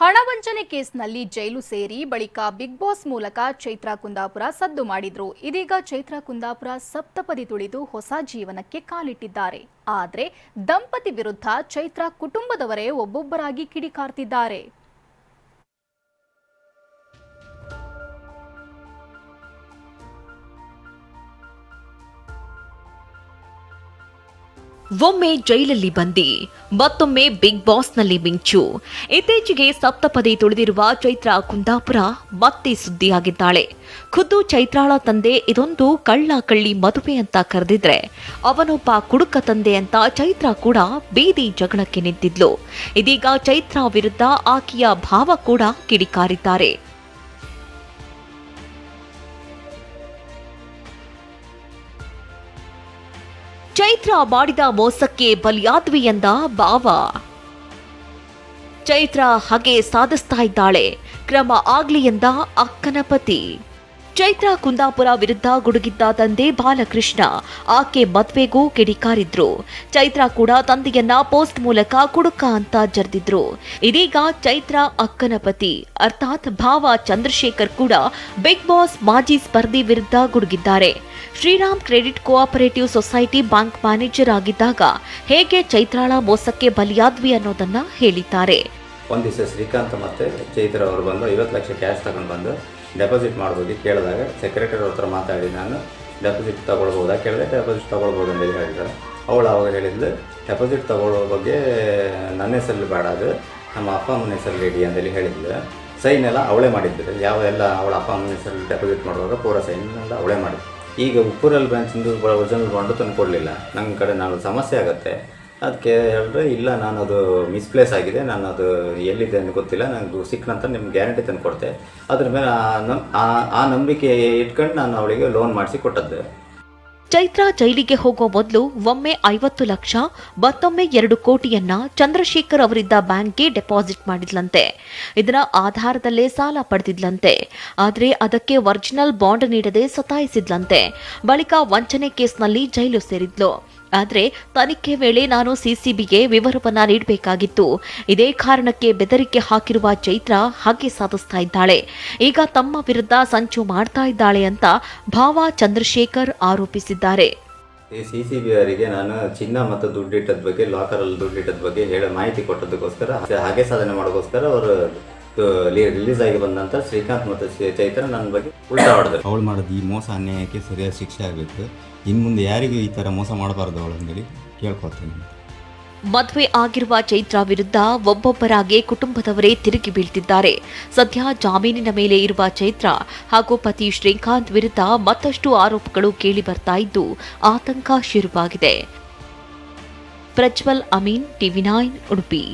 ಹಣವಂಚನೆ ಕೇಸ್ನಲ್ಲಿ ಜೈಲು ಸೇರಿ ಬಳಿಕ ಬಿಗ್ ಬಾಸ್ ಮೂಲಕ ಚೈತ್ರಾ ಕುಂದಾಪುರ ಸದ್ದು ಮಾಡಿದ್ರು. ಇದೀಗ ಚೈತ್ರಾ ಕುಂದಾಪುರ ಸಪ್ತಪದಿ ತುಳಿದು ಹೊಸ ಜೀವನಕ್ಕೆ ಕಾಲಿಟ್ಟಿದ್ದಾರೆ. ಆದರೆ ದಂಪತಿ ವಿರುದ್ಧ ಚೈತ್ರಾ ಕುಟುಂಬದವರೇ ಒಬ್ಬೊಬ್ಬರಾಗಿ ಕಿಡಿಕಾರ್ತಿದ್ದಾರೆ. ಒಮ್ಮೆ ಜೈಲಲ್ಲಿ ಬಂದಿ, ಮತ್ತೊಮ್ಮೆ ಬಿಗ್ ಬಾಸ್ನಲ್ಲಿ ಮಿಂಚು. ಇತ್ತೀಚೆಗೆ ಸಪ್ತಪದಿ ತುಳಿದಿರುವ ಚೈತ್ರಾ ಕುಂದಾಪುರ ಮತ್ತೆ ಸುದ್ದಿಯಾಗಿದ್ದಾಳೆ. ಖುದ್ದು ಚೈತ್ರಾಳ ತಂದೆ ಇದೊಂದು ಕಳ್ಳ ಕಳ್ಳಿ ಮದುವೆ ಅಂತ ಕರೆದಿದ್ರೆ, ಅವನೊಬ್ಬ ಕುಡುಕ ತಂದೆ ಅಂತ ಚೈತ್ರಾ ಕೂಡ ಬೀದಿ ಜಗಳಕ್ಕೆ ನಿಂತಿದ್ಲು. ಇದೀಗ ಚೈತ್ರಾ ವಿರುದ್ಧ ಆಕೆಯ ಭಾವ ಕೂಡ ಕಿಡಿಕಾರಿದ್ದಾರೆ. ಚೈತ್ರ ಮಾಡಿದ ಮೋಸಕ್ಕೆ ಬಲಿಯಾದ್ವಿ ಎಂದ ಭಾವ. ಚೈತ್ರ ಹಾಗೆ ಸಾಧಿಸ್ತಾ ಇದ್ದಾಳೆ. ಕ್ರಮ ಆಗ್ಲಿ ಎಂದ ಅಕ್ಕನ ಪತಿ. ಚೈತ್ರ ಕುಂದಾಪುರ ವಿರುದ್ಧ ಗುಡುಗಿದ್ದ ತಂದೆ ಬಾಲಕೃಷ್ಣ. ಆಕೆ ಮದುವೆಗೂ ಕಿಡಿಕಾರಿದ್ರು. ಚೈತ್ರಾ ಕೂಡ ತಂದೆಯನ್ನ ಪೋಸ್ಟ್ ಮೂಲಕ ಕುಡುಕ ಅಂತ ಜರ್ದಿದ್ರು. ಇದೀಗ ಚೈತ್ರಾ ಅಕ್ಕನ ಪತಿ. ಅರ್ಥಾತ್ ಭಾವ ಚಂದ್ರಶೇಖರ್ ಕೂಡ ಬಿಗ್ ಬಾಸ್ ಮಾಜಿ ಸ್ಪರ್ಧಿ ವಿರುದ್ಧ ಗುಡುಗಿದ್ದಾರೆ. Shriram credit cooperative society bank manager ಆಗಿದ್ದಾಗ ಹೇಗೆ ಚೈತ್ರಾಳ ಮೋಸಕ್ಕೆ ಬಲಿಯಾದ್ವಿ ಅನ್ನೋದನ್ನ ಹೇಳಿದ್ದಾರೆ. ಒಂದು ದಿವಸ ಶ್ರೀಕಾಂತ್ ಮತ್ತು ಚೈತ್ರ ಅವರು ಬಂದು ಐವತ್ತು ಲಕ್ಷ ಕ್ಯಾಶ್ ತಗೊಂಡು ಬಂದು ಡೆಪಾಸಿಟ್ ಮಾಡ್ಬೋದು ಕೇಳಿದಾಗ ಸೆಕ್ರೆಟರಿ ಅವ್ರ ಹತ್ರ ಮಾತಾಡಿ ನಾನು ಡೆಪಾಸಿಟ್ ತೊಗೊಳ್ಬೋದಾ? ಕೇಳಿದೆ ಡೆಪಾಸಿಟ್ ತೊಗೊಳ್ಬೋದು ಅಂತೇಳಿ ಹೇಳಿದ್ದಾರೆ. ಅವಳು ಅವಾಗ ಹೇಳಿದ್ಲು ಡೆಪಾಸಿಟ್ ತೊಗೊಳ್ಳೋ ಬಗ್ಗೆ ನನ್ನ ಹೆಸರಲ್ಲಿ ಬೇಡ ಅದು, ನಮ್ಮ ಅಪ್ಪ ಅಮ್ಮನ ಹೆಸರಲ್ಲಿ ಇಡಿ ಅಂತೇಳಿ ಹೇಳಿದ್ಲು. ಸೈನ್ ಎಲ್ಲ ಅವಳೇ ಮಾಡಿದ್ದರು ಯಾವ ಎಲ್ಲ ಅವಳ ಅಪ್ಪ ಅಮ್ಮನ ಹೆಸರಲ್ಲಿ ಡೆಪಾಸಿಟ್ ಮಾಡುವಾಗ ಪೂರ ಸೈನ್ ಎಲ್ಲ ಅವಳೇ ಮಾಡಿದ್ರು ಈಗ ಉಪ್ಪೂರಲ್ಲಿ ಬ್ರಾಂಚಿಂದು ಒರಿಜಿನಲ್ ಬಾಂಡು ತಂದು ಕೊಡಲಿಲ್ಲ. ನನ್ನ ಕಡೆ ನಾನು ಸಮಸ್ಯೆ ಆಗುತ್ತೆ. ಅದಕ್ಕೆ ಹೇಳಿದ್ರೆ ಇಲ್ಲ ನಾನು ಅದು ಮಿಸ್ಪ್ಲೇಸ್ ಆಗಿದೆ ನಾನು ಅದು ಎಲ್ಲಿದೆ ಅಂತ ಗೊತ್ತಿಲ್ಲ ನನಗೆ ಸಿಕ್ಕನಂತ ನಿಮ್ಗೆ ಗ್ಯಾರಂಟಿ ತಂದು ಕೊಡ್ತೆ. ಅದ್ರ ಮೇಲೆ ಆ ನಂಬಿಕೆ ಇಟ್ಕೊಂಡು ನಾನು ಅವಳಿಗೆ ಲೋನ್ ಮಾಡಿಸಿ ಕೊಟ್ಟದ್ದೆ. ಚೈತ್ರ ಜೈಲಿಗೆ ಹೋಗೋ ಮೊದಲು ಒಮ್ಮೆ ಐವತ್ತು ಲಕ್ಷ, ಮತ್ತೊಮ್ಮೆ ಎರಡು ಕೋಟಿಯನ್ನ ಚಂದ್ರಶೇಖರ್ ಅವರಿದ್ದ ಬ್ಯಾಂಕ್ಗೆ ಡೆಪಾಸಿಟ್ ಮಾಡಿದ್ಲಂತೆ. ಇದರ ಆಧಾರದಲ್ಲೇ ಸಾಲ ಪಡೆದಿದ್ಲಂತೆ. ಆದರೆ ಅದಕ್ಕೆ ಒರಿಜಿನಲ್ ಬಾಂಡ್ ನೀಡದೆ ಸತಾಯಿಸಿದ್ಲಂತೆ. ಬಳಿಕ ವಂಚನೆ ಕೇಸ್ನಲ್ಲಿ ಜೈಲು ಸೇರಿದ್ಲು. ಆದ್ರೆ ತನಿಖೆ ವೇಳೆ ನಾನು ಸಿಸಿಬಿಗೆ ವಿವರವನ್ನ ನೀಡಬೇಕಾಗಿತ್ತು. ಇದೇ ಕಾರಣಕ್ಕೆ ಬೆದರಿಕೆ ಹಾಕಿರುವ ಚೈತ್ರ ಹಾಗೆ ಸಾಧಿಸ್ತಾ ಇದ್ದಾಳೆ. ಈಗ ತಮ್ಮ ವಿರುದ್ಧ ಸಂಚು ಮಾಡ್ತಾ ಇದ್ದಾಳೆ ಅಂತ ಭಾವ ಚಂದ್ರಶೇಖರ್ ಆರೋಪಿಸಿದ್ದಾರೆ. ಸಿ ಸಿ ಬಿ ಅವರಿಗೆ ನಾನು ಚಿನ್ನ ಮತ್ತು ದುಡ್ಡಿಟ್ಟದ ಬಗ್ಗೆ ಲಾಕರಲ್ಲಿ ದುಡ್ಡಿಟ್ಟದ ಬಗ್ಗೆ ಹೇಳ ಮಾಹಿತಿ ಕೊಟ್ಟದಕ್ಕೋಸ್ಕರ ಹಾಗೆ ಸಾಧನೆ ಮಾಡೋಕ್ಕೋಸ್ಕರ ಅವರು ರಿಲೀಸ್ ಆಗಿ ಬಂದಂತ ನಂತರ ಶ್ರೀಕಾಂತ್ ಮತ್ತು ಚೈತ್ರ ನನ್ನ ಬಗ್ಗೆ ಉಲ್ಟಾ ಹೊಡೆದ್ರು. ಅವಳು ಮಾಡೋದು ಈ ಮೋಸ ಅನ್ಯಾಯಕ್ಕೆ ಸರಿಯಾದ ಶಿಕ್ಷೆ ಆಗಬೇಕು. ಇನ್ನು ಮುಂದೆ ಯಾರಿಗೂ ಈ ಥರ ಮೋಸ ಮಾಡಬಾರ್ದು ಅವಳು ಅಂತೇಳಿ ಕೇಳ್ಕೊತೀನಿ ಮದುವೆ ಆಗಿರುವ ಚೈತ್ರ ವಿರುದ್ಧ ಒಬ್ಬೊಬ್ಬರಾಗಿ ಕುಟುಂಬದವರೇ ತಿರುಗಿ ಬೀಳ್ತಿದ್ದಾರೆ. ಸದ್ಯ ಜಾಮೀನಿನ ಮೇಲೆ ಇರುವ ಚೈತ್ರ ಹಾಗೂ ಪತಿ ಶ್ರೀಕಾಂತ್ ವಿರುದ್ಧ ಮತ್ತಷ್ಟು ಆರೋಪಗಳು ಕೇಳಿ ಬರ್ತಾ ಇದ್ದು ಆತಂಕ ಶುರುವಾಗಿದೆ. Prajwal Amin TV nine Udupi.